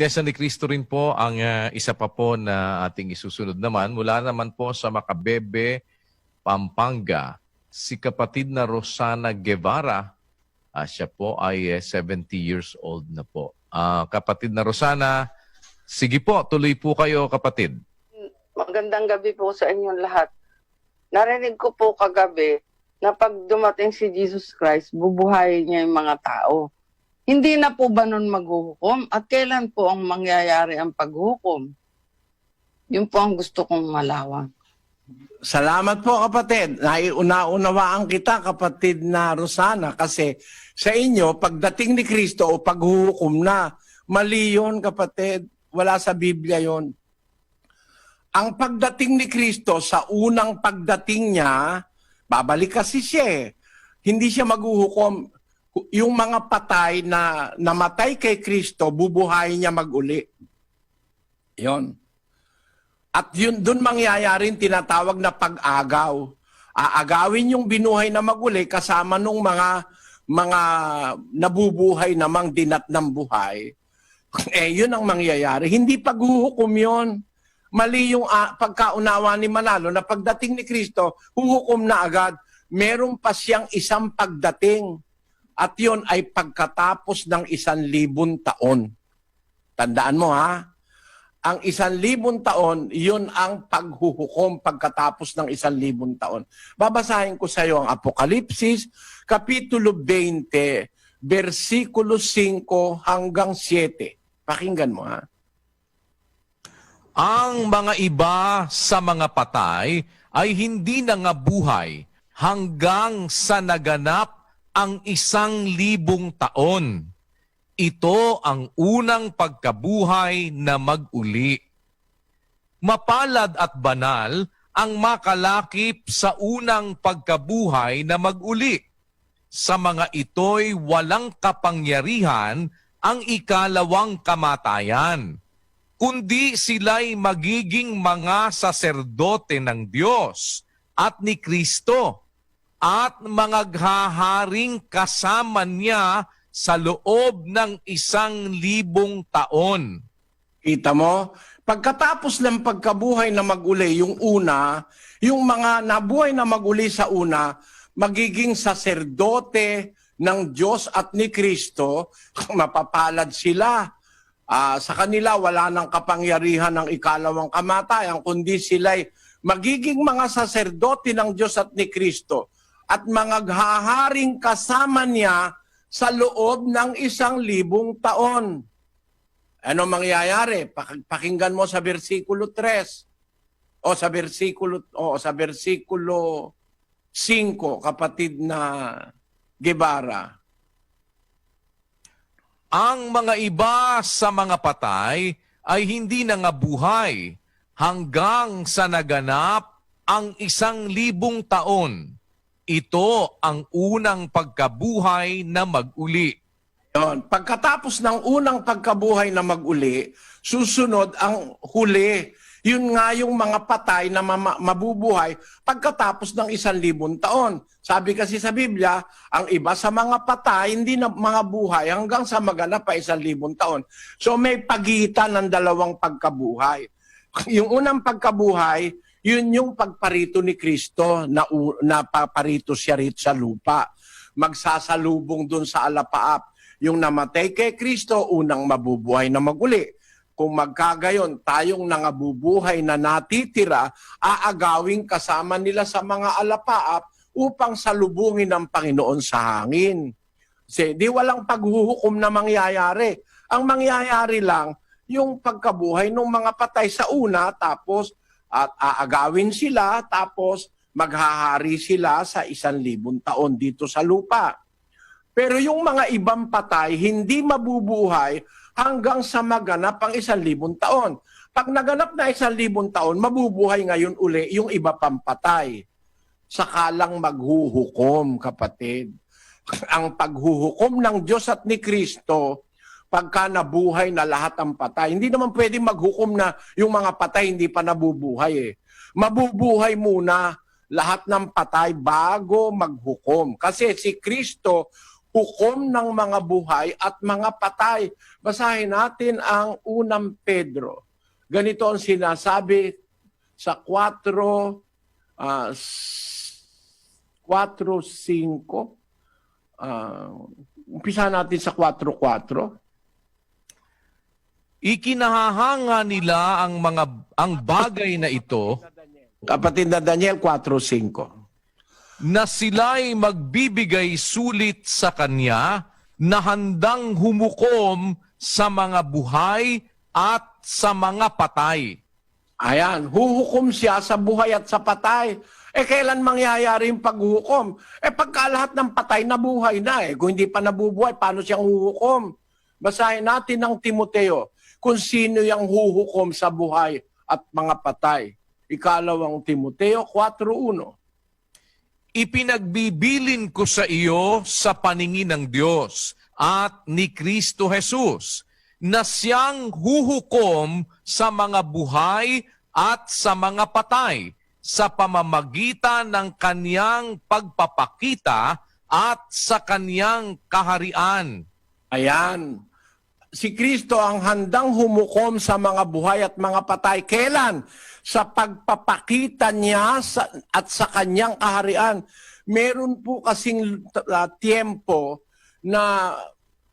Iglesia ni Cristo rin po ang ah, isa pa po na ating isusunod naman. Mula naman po sa Makabebe, Pampanga, si kapatid na Rosana Guevara. Ah, siya po ay eh, 70 years old na po. Ah, kapatid na Rosana, sige po, tuloy po kayo kapatid. Magandang gabi po sa inyong lahat. Narinig ko po kagabi na pag dumating si Jesus Christ, bubuhayin niya yung mga tao. Hindi na po ba nun maghuhukom? At kailan po ang mangyayari ang paghukom? Yun po ang gusto kong malawan. Salamat po kapatid. Naiuna-unawaan kita kapatid na Rosana kasi sa inyo, pagdating ni Kristo o paghuhukom na, mali yun kapatid. Wala sa Biblia yon. Ang pagdating ni Kristo sa unang pagdating niya, babalik kasi siya eh. Hindi siya maghuhukom. Yung mga patay na namatay kay Kristo, bubuhayin niya maguli. Yon. At yun doon mangyayari yung tinatawag na pag-agaw. Aagawin yung binuhay na maguli kasama nung mga mga nabubuhay namang dinat ng buhay. Eh, yun ang mangyayari. Hindi paghuhukom yun. Mali yung ah, pagkaunawa ni Manalo na pagdating ni Kristo, huhukom na agad. Meron pa siyang isang pagdating. At yun ay pagkatapos ng isang libon taon. Tandaan mo ha, ang isang libon taon, yun ang paghuhukom pagkatapos ng isang libon taon. Babasahin ko sa iyo ang Apokalipsis, Kapitulo 20, versikulo 5 hanggang 7. Pakinggan mo ha. Ang mga iba sa mga patay ay hindi na nga buhay hanggang sa naganap ang isang libong taon. Ito ang unang pagkabuhay na mag-uli. Mapalad at banal ang makalakip sa unang pagkabuhay na mag-uli. Sa mga ito'y walang kapangyarihan ang ikalawang kamatayan kundi sila'y magiging mga saserdote ng Diyos at ni Kristo at mangaghaharing kasama niya sa loob ng isang libong taon. Kita mo? Pagkatapos ng pagkabuhay na maguli, yung una, yung mga nabuhay na maguli sa una, magiging saserdote ng Diyos at ni Kristo, mapapalad sila. Ah, sa kanila, wala nang kapangyarihan ng ikalawang kamatayan, kundi sila'y magiging mga saserdote ng Diyos at ni Kristo at mangaghaharing kasama niya sa loob ng isang libong taon. Ano mangyayari? Pak- Pakinggan mo sa versikulo 3 o sa versikulo o sa versikulo 5 kapatid na Gebara. Ang mga iba sa mga patay ay hindi na nga buhay hanggang sa naganap ang isang libong taon. Ito ang unang pagkabuhay na mag-uli. Yon. Pagkatapos ng unang pagkabuhay na maguli, susunod ang huli. Yun nga yung mga patay na mabubuhay pagkatapos ng isang libon taon. Sabi kasi sa Biblia, ang iba sa mga patay hindi na mga buhay hanggang sa maganap pa isang libon taon. So may pagitan ng dalawang pagkabuhay. Yung unang pagkabuhay, yun yung pagparito ni Kristo na, u- na paparito siya rito sa lupa. Magsasalubong dun sa alapaap. Yung namatay kay Kristo, unang mabubuhay na maguli. Kung magkagayon, tayong nangabubuhay na natitira, aagawing kasama nila sa mga alapaap upang salubungin ng Panginoon sa hangin. Kasi di walang paghuhukom na mangyayari. Ang mangyayari lang, yung pagkabuhay ng mga patay sa una, tapos at aagawin sila, tapos maghahari sila sa isang libon taon dito sa lupa. Pero yung mga ibang patay, hindi mabubuhay hanggang sa maganap ang isang libon taon. Pag naganap na isang libon taon, mabubuhay ngayon uli yung iba pang patay. Sakalang maghuhukom, kapatid. ang paghuhukom ng Diyos at ni Kristo, pagka nabuhay na lahat ang patay. Hindi naman pwede maghukom na yung mga patay hindi pa nabubuhay eh. Mabubuhay muna lahat ng patay bago maghukom. Kasi si Kristo hukom ng mga buhay at mga patay. Basahin natin ang unang Pedro. Ganito ang sinasabi sa 4 ah, s- 4:5. Ah, umpisa natin sa 4:4. Ikinahahanga nila ang mga ang bagay na ito Kapatid na Daniel 4:5. na sila'y magbibigay sulit sa kanya na handang humukom sa mga buhay at sa mga patay. Ayan, huhukom siya sa buhay at sa patay. Eh, kailan mangyayari yung paghuhukom? Eh, pagka lahat ng patay nabuhay na eh. Kung hindi pa nabubuhay, paano siyang huhukom? Basahin natin ng Timoteo kung sino yung huhukom sa buhay at mga patay. Ikalawang Timoteo 4.1. Ipinagbibilin ko sa iyo sa paningin ng Diyos at ni Kristo Jesus na siyang huhukom sa mga buhay at sa mga patay sa pamamagitan ng kaniyang pagpapakita at sa kaniyang kaharian. Ayan. Si Kristo ang handang humukom sa mga buhay at mga patay. Kailan? Sa pagpapakita niya sa, at sa kanyang kaharian. Meron po kasing uh, tiempo na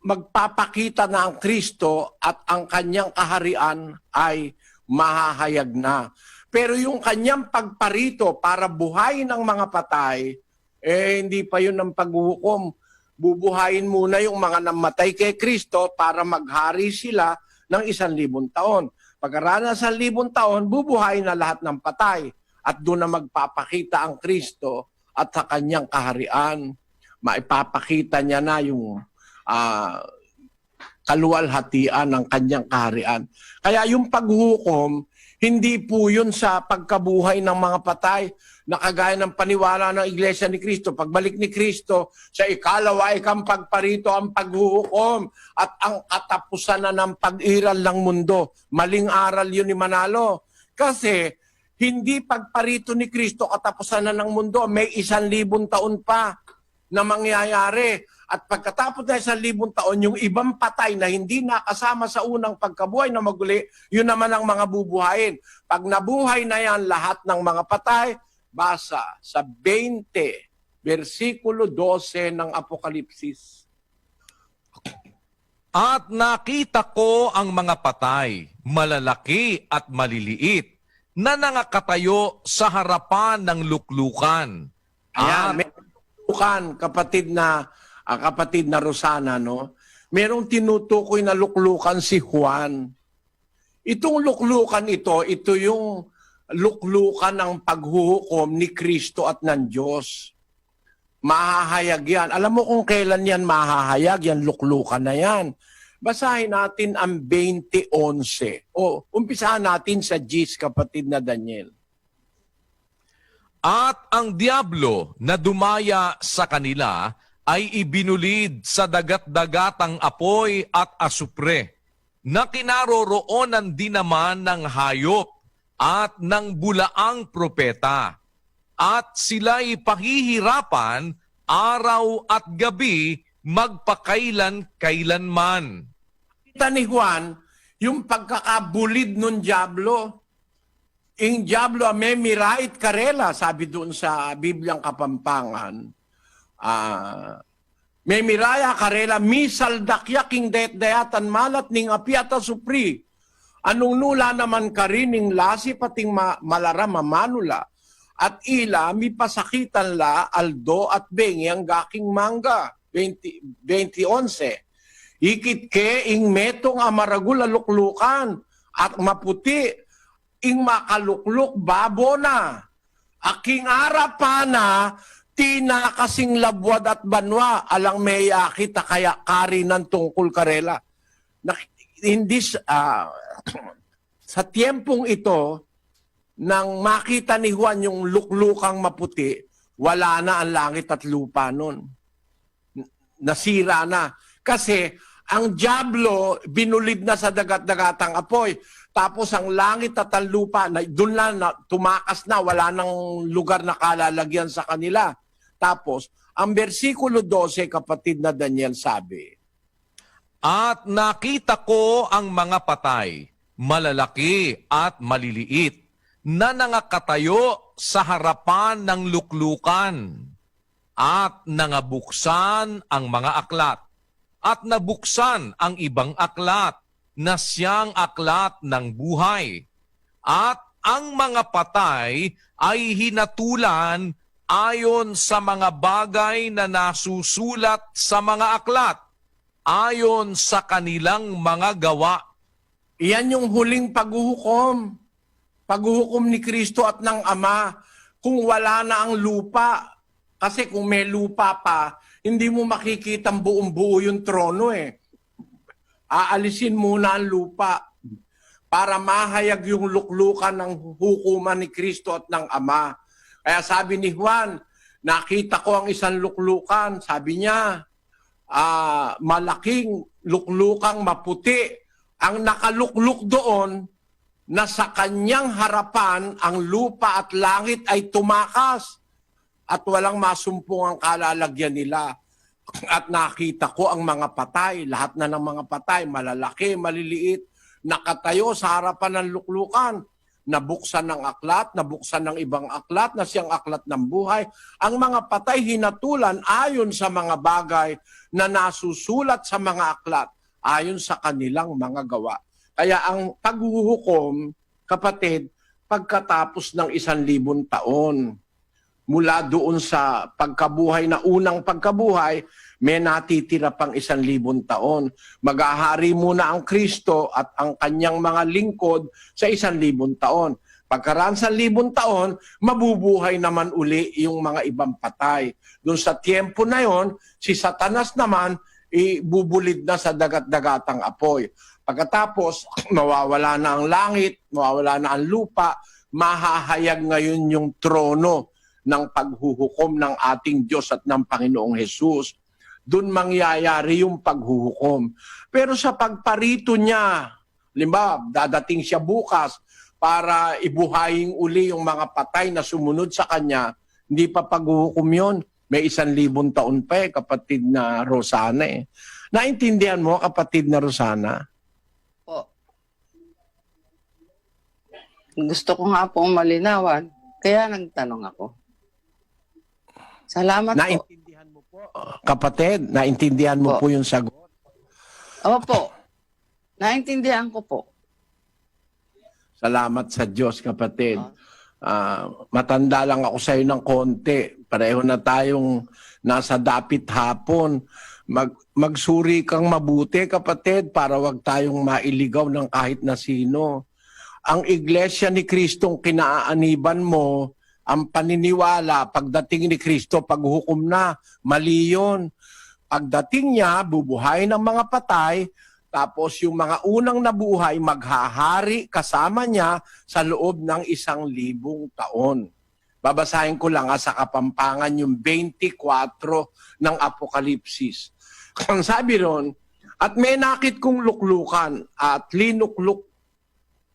magpapakita na ang Kristo at ang kanyang kaharian ay mahahayag na. Pero yung kanyang pagparito para buhayin ang mga patay, eh hindi pa yun ang paghuhukom bubuhayin muna yung mga namatay kay Kristo para maghari sila ng isang libong taon. Pagkaranas sa libong taon, bubuhayin na lahat ng patay at doon na magpapakita ang Kristo at sa kanyang kaharian. Maipapakita niya na yung ah, kaluwalhatian ng kanyang kaharian. Kaya yung paghukom, hindi po yun sa pagkabuhay ng mga patay na kagaya ng paniwala ng Iglesia ni Kristo. Pagbalik ni Kristo, sa ikalawa ay kang pagparito ang paghuhukom at ang katapusan na ng pag-iral ng mundo. Maling aral yun ni Manalo. Kasi hindi pagparito ni Kristo katapusan na ng mundo. May isang libong taon pa na mangyayari. At pagkatapos na isang libong taon, yung ibang patay na hindi nakasama sa unang pagkabuhay na maguli, yun naman ang mga bubuhayin. Pag nabuhay na yan lahat ng mga patay, basa sa 20, versikulo 12 ng Apokalipsis. At nakita ko ang mga patay, malalaki at maliliit, na nangakatayo sa harapan ng luklukan. Ayan, At may luklukan, kapatid na ah, kapatid na Rosana, no? Merong tinutukoy na luklukan si Juan. Itong luklukan ito, ito yung luklukan ng paghuhukom ni Kristo at ng Diyos. Mahahayag yan. Alam mo kung kailan yan mahahayag, yan luklukan na yan. Basahin natin ang 20.11. O, umpisahan natin sa Gis, kapatid na Daniel. At ang Diablo na dumaya sa kanila ay ibinulid sa dagat-dagatang apoy at asupre na kinaroroonan din naman ng hayop at ng bulaang propeta. At sila'y pahihirapan araw at gabi magpakailan-kailanman. Kita ni Juan, yung pagkakabulid ng Diablo, yung Diablo may mirait karela, sabi doon sa Bibliang Kapampangan. Ah, may miraya karela, misal dakya king dayat dayatan malat ning apiata supri. Anong nula naman karining lasi pating ma- malara mamanula. At ila mi pasakitan la aldo at bengi ang gaking mangga. 20, 2011. Ikit ke ing metong amaragul aluklukan at maputi ing makalukluk babo na. Aking arapana tina kasing labwad at banwa alang may kita kaya kari ng tungkol karela. Nak- hindi ah, sa tiempong ito nang makita ni Juan yung luklukang maputi, wala na ang langit at lupa nun. N- Nasira na. Kasi ang Diablo binulid na sa dagat-dagatang apoy. Tapos ang langit at ang lupa, na, doon lang na, tumakas na, wala nang lugar na kalalagyan sa kanila. Tapos, Ang versikulo 12, kapatid na Daniel, sabi, At nakita ko ang mga patay, malalaki at maliliit, na nangakatayo sa harapan ng luklukan at nangabuksan ang mga aklat at nabuksan ang ibang aklat na siyang aklat ng buhay. At ang mga patay ay hinatulan ayon sa mga bagay na nasusulat sa mga aklat ayon sa kanilang mga gawa. Iyan yung huling paghuhukom. Paghuhukom ni Kristo at ng Ama kung wala na ang lupa. Kasi kung may lupa pa, hindi mo makikita ang buong buo yung trono eh. Aalisin muna ang lupa para mahayag yung luklukan ng hukuman ni Kristo at ng Ama. Kaya sabi ni Juan, nakita ko ang isang luklukan. Sabi niya, ah, malaking luklukang maputi ang nakalukluk doon na sa kanyang harapan ang lupa at langit ay tumakas at walang masumpong ang kalalagyan nila. At nakita ko ang mga patay, lahat na ng mga patay, malalaki, maliliit, nakatayo sa harapan ng luklukan. Nabuksan ng aklat, nabuksan ng ibang aklat na siyang aklat ng buhay. Ang mga patay hinatulan ayon sa mga bagay na nasusulat sa mga aklat ayon sa kanilang mga gawa. Kaya ang paghuhukom, kapatid, pagkatapos ng isang libon taon, mula doon sa pagkabuhay na unang pagkabuhay, may natitira pang isang libon taon. Maghahari muna ang Kristo at ang kanyang mga lingkod sa isang libon taon. Pagkaraan sa libon taon, mabubuhay naman uli yung mga ibang patay. Doon sa tiempo na yon, si Satanas naman, ibubulid na sa dagat-dagatang apoy. Pagkatapos, mawawala na ang langit, mawawala na ang lupa, mahahayag ngayon yung trono ng paghuhukom ng ating Diyos at ng Panginoong Hesus. Doon mangyayari yung paghuhukom. Pero sa pagparito niya, limba, dadating siya bukas para ibuhayin uli yung mga patay na sumunod sa kanya, hindi pa paghuhukom yun. May isang libon taon pa eh, kapatid na Rosana eh. Naintindihan mo, kapatid na Rosana? Po. Gusto ko nga po malinawan, kaya nagtanong ako. Salamat po. Naintindihan mo po, kapatid? Naintindihan mo Po. po yung sagot? Opo. Naintindihan ko po. Salamat sa Diyos, kapatid. Ah, matanda lang ako sa iyo ng konti. Pareho na tayong nasa dapit hapon. Mag, magsuri kang mabuti, kapatid, para wag tayong mailigaw ng kahit na sino. Ang iglesia ni Kristong kinaaaniban mo, ang paniniwala, pagdating ni Kristo, paghukom na, mali yun. Pagdating niya, bubuhay ng mga patay, tapos yung mga unang nabuhay, maghahari kasama niya sa loob ng isang libong taon. Babasahin ko lang ha, sa Kapampangan yung 24 ng Apokalipsis. Ang sabi ron, at may nakit kong luklukan at linukluk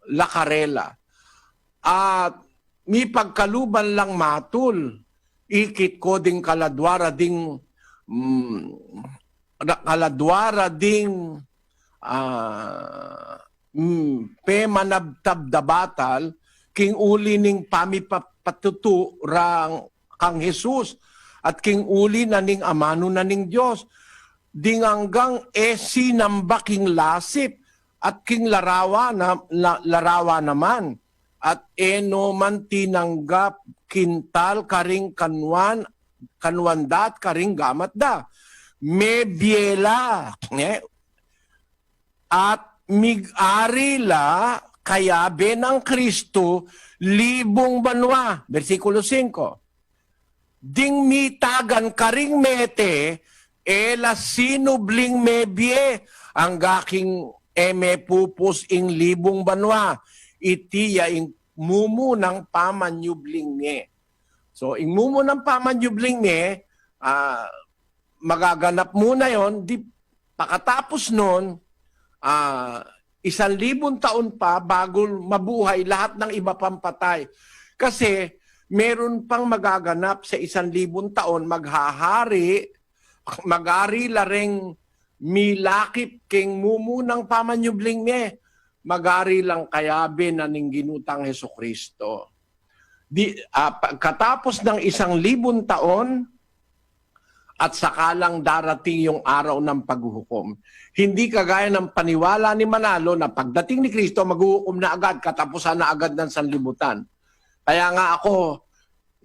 lakarela at mi pagkaluban lang matul. Ikit ko ding kaladwara ding mm, kaladwara ding ah mm, pe da batal king uli ning pami pa- patutu rang kang Jesus at king uli na ning amano na ning Dios ding hanggang esi namba lasip at king larawa na la- larawa naman at eno man tinanggap kintal karing kanwan kanwandat karing gamat da me biela eh, at mig-ari la kaya ng Kristo libong banwa. Versikulo 5. Ding mitagan karing mete, ela sinubling mebie, ang gaking eme pupus ing libong banwa. Itiya ing mumu ng pamanyubling me. So, ing mumu ng pamanyubling me, ah, magaganap muna yon di pakatapos nun, ah, isang libon taon pa bago mabuhay lahat ng iba pang patay. Kasi meron pang magaganap sa isang libon taon, maghahari, magari lareng milakip king mumunang pamanyubling me, magari lang kayabe na ning ginutang Heso Kristo. Di, ah, katapos ng isang libon taon, at sakalang darating yung araw ng paghuhukom. Hindi kagaya ng paniwala ni Manalo na pagdating ni Kristo, maghuhukom na agad, katapusan na agad ng sanlibutan. Kaya nga ako,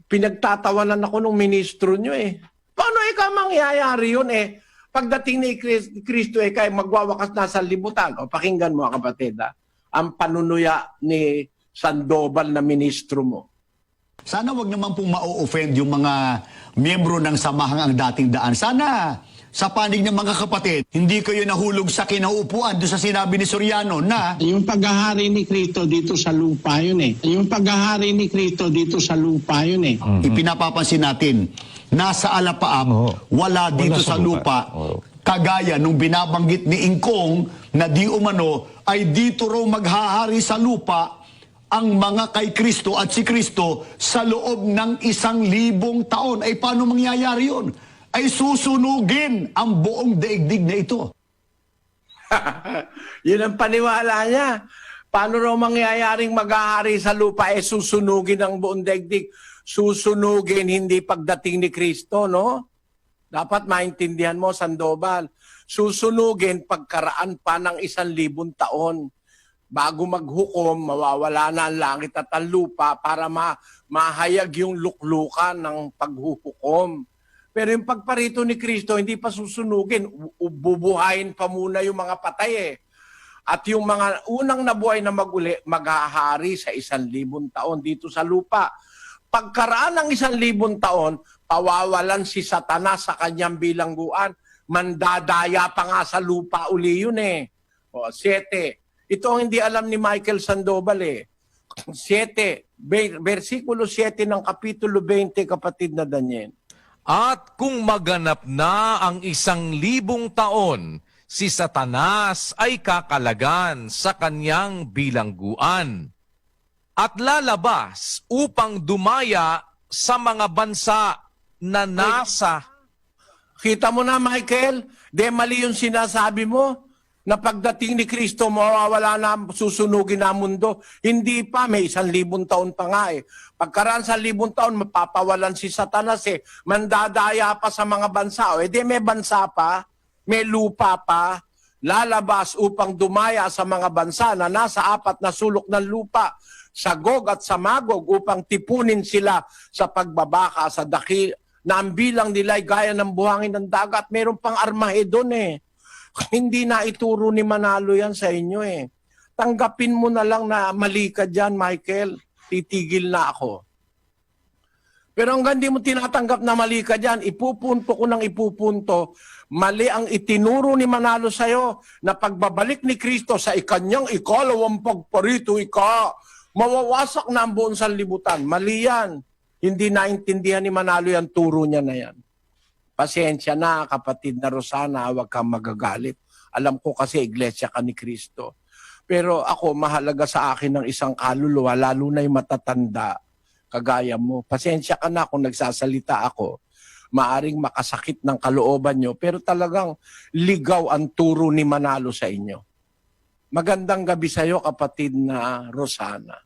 pinagtatawanan ako ng ministro nyo eh. Paano ikaw mangyayari yun eh? Pagdating ni Kris- Kristo eh, kaya magwawakas na sa libutan. O pakinggan mo kapatid ha? ang panunuya ni Sandoval na ministro mo. Sana wag naman pong ma-offend yung mga miyembro ng samahang ang dating daan. Sana sa panig ng mga kapatid, hindi kayo nahulog sa kinauupuan doon sa sinabi ni Soriano na Yung paghahari ni Kristo dito sa lupa yun eh. Yung paghahari ni Kristo dito sa lupa yun eh. ipinapapansin natin, nasa alapaap, wala dito sa lupa. Kagaya nung binabanggit ni Ingkong na di umano ay dito raw maghahari sa lupa ang mga kay Kristo at si Kristo sa loob ng isang libong taon. Ay paano mangyayari yun? Ay susunugin ang buong daigdig na ito. Yun ang paniwala niya. Paano raw mangyayaring maghahari sa lupa eh susunugin ang buong daigdig? Susunugin hindi pagdating ni Kristo, no? Dapat maintindihan mo, Sandoval. Susunugin pagkaraan pa ng isang libon taon. Bago maghukom, mawawala na ang langit at ang lupa para ma mahayag yung luklukan ng paghuhukom. Pero yung pagparito ni Kristo, hindi pa susunugin. Bubuhayin pa muna yung mga patay eh. At yung mga unang nabuhay na maguli, maghahari sa isang libon taon dito sa lupa. Pagkaraan ng isang libon taon, pawawalan si Satanas sa kanyang bilangguan. Mandadaya pa nga sa lupa uli yun eh. O, siyete. Ito ang hindi alam ni Michael Sandoval eh. Ver- versikulo 7 ng Kapitulo 20, kapatid na Daniel. At kung maganap na ang isang libong taon, si Satanas ay kakalagan sa kanyang bilangguan at lalabas upang dumaya sa mga bansa na nasa Kita mo na, Michael, de mali yung sinasabi mo na pagdating ni Kristo, mawawala na, susunugin na mundo. Hindi pa, may isang libong taon pa nga eh. Pagkaraan sa libong taon, mapapawalan si Satanas eh. Mandadaya pa sa mga bansa. O, eh, di may bansa pa, may lupa pa, lalabas upang dumaya sa mga bansa na nasa apat na sulok ng lupa, sa Gog at sa Magog upang tipunin sila sa pagbabaka sa daki na ang bilang nila ay gaya ng buhangin ng dagat. Meron pang Armageddon eh. Hindi na ituro ni Manalo yan sa inyo eh. Tanggapin mo na lang na mali ka dyan, Michael. Titigil na ako. Pero hanggang di mo tinatanggap na mali ka dyan, ipupunto ko ng ipupunto, mali ang itinuro ni Manalo sa'yo na pagbabalik ni Kristo sa ikanyang ikalawang pagparito, ika, mawawasak na ang buong sanlibutan. Mali yan. Hindi naintindihan ni Manalo yung turo niya na yan. Pasensya na, kapatid na Rosana, huwag kang magagalit. Alam ko kasi iglesia ka ni Kristo. Pero ako, mahalaga sa akin ng isang kaluluwa, lalo na yung matatanda, kagaya mo. Pasensya ka na kung nagsasalita ako. Maaring makasakit ng kalooban nyo, pero talagang ligaw ang turo ni Manalo sa inyo. Magandang gabi sa iyo, kapatid na Rosana.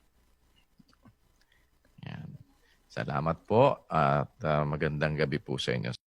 Salamat po at ah, magandang gabi po sa inyo.